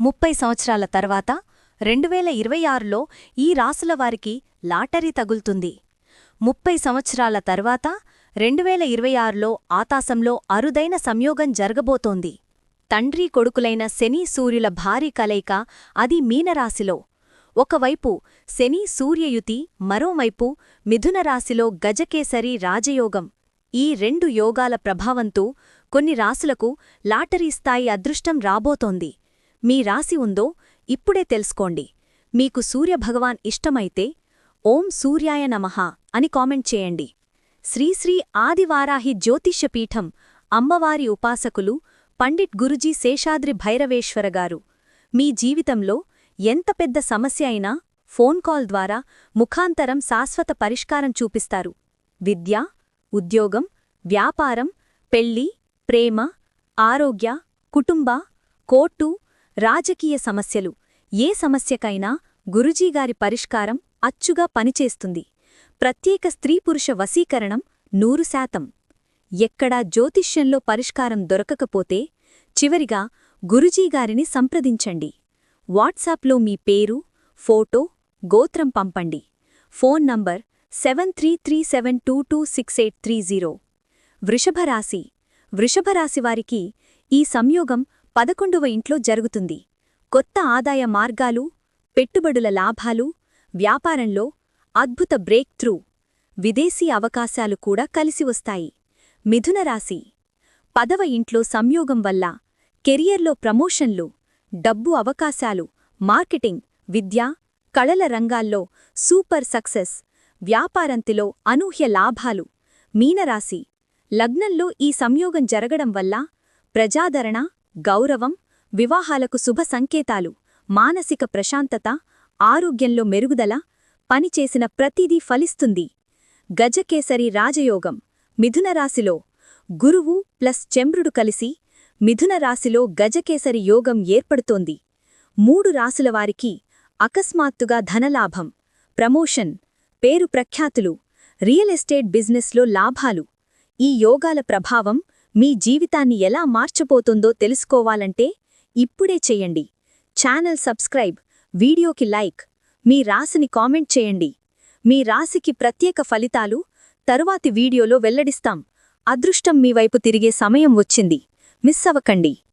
ముప్పై సంవత్సరాల తర్వాత రెండువేల ఇరవై ఆరులో ఈ రాసుల వారికి లాటరీ తగులుతుంది. ముప్పై సంవత్సరాల తర్వాత రెండువేల ఇరవై ఆరులో ఆతాసంలో అరుదైన సంయోగం జరగబోతోంది. తండ్రి కొడుకులైన శని సూర్యుల భారీ కలయిక అది మీనరాశిలో. ఒకవైపు శని సూర్యయుతి మరోవైపు మిథునరాశిలో గజకేసరి రాజయోగం. ఈ రెండు యోగాల ప్రభావంతో కొన్ని రాసులకు లాటరీ స్థాయి అదృష్టం రాబోతోంది. మీ రాశి ఉందో ఇప్పుడే తెలుసుకోండి. మీకు సూర్యభగవాన్ ఇష్టమైతే ఓం సూర్యాయ నమః అని కామెంట్ చేయండి. శ్రీశ్రీ ఆదివారాహి జ్యోతిష్యపీఠం అమ్మవారి ఉపాసకులు పండిట్ గురుజీ శేషాద్రి భైరవేశ్వరగారు మీ జీవితంలో ఎంత పెద్ద సమస్య అయినా ఫోన్ కాల్ ద్వారా ముఖాంతరం శాశ్వత పరిష్కారం చూపిస్తారు. విద్య ఉద్యోగం వ్యాపారం పెళ్ళి ప్రేమ ఆరోగ్య కుటుంబ కోర్టు రాజకీయ సమస్యలు. ఏ సమస్యకైనా గురుజీగారి పరిష్కారం అచ్చుగా పనిచేస్తుంది. ప్రత్యేక స్త్రీపురుష వశీకరణం నూరు శాతం. ఎక్కడా జ్యోతిష్యంలో పరిష్కారం దొరకకపోతే చివరిగా గురుజీగారిని సంప్రదించండి. వాట్సాప్లో మీ పేరు ఫోటో గోత్రం పంపండి. Phone number seven three three seven two two six eight three zero. వృషభరాశి. వృషభరాశివారికి ఈ సంయోగం పదకొండవ ఇంట్లో జరుగుతుంది. కొత్త ఆదాయ మార్గాలు పెట్టుబడుల లాభాలు వ్యాపారంలో అద్భుత బ్రేక్ త్రూ విదేశీ అవకాశాలు కూడా కలిసి వస్తాయి. మిథునరాశి పదవ ఇంట్లో సంయోగం వల్ల కెరియర్లో ప్రమోషన్లు డబ్బు అవకాశాలు మార్కెటింగ్ విద్య కళల రంగాల్లో సూపర్ సక్సెస్ వ్యాపారంతిలో అనూహ్య లాభాలు. మీనరాశి. లగ్నంలో ఈ సంయోగం జరగడం వల్ల ప్రజాదరణ గౌరవం వివాహాలకు శుభ సంకేతాలు మానసిక ప్రశాంతత ఆరోగ్యంలో మెరుగుదల పనిచేసిన ప్రతిదీ ఫలిస్తుంది. గజకేసరి రాజయోగం మిథునరాశిలో గురువు ప్లస్ చంద్రుడు కలిసి మిథునరాశిలో గజకేసరి యోగం ఏర్పడుతోంది. మూడు రాశులవారికి అకస్మాత్తుగా ధనలాభం ప్రమోషన్ పేరు ప్రఖ్యాతులు రియల్ ఎస్టేట్ బిజినెస్లో లాభాలు. ఈ యోగాల ప్రభావం మీ జీవితాన్ని ఎలా మార్చబోతుందో తెలుసుకోవాలంటే ఇప్పుడే చెయ్యండి ఛానల్ సబ్స్క్రైబ్ వీడియోకి లైక్ మీ రాశిని కామెంట్ చేయండి. మీ రాశికి ప్రత్యేక ఫలితాలు తరువాతి వీడియోలో వెల్లడిస్తాం. అదృష్టం మీ వైపు తిరిగే సమయం వచ్చింది. మిస్ అవ్వకండి.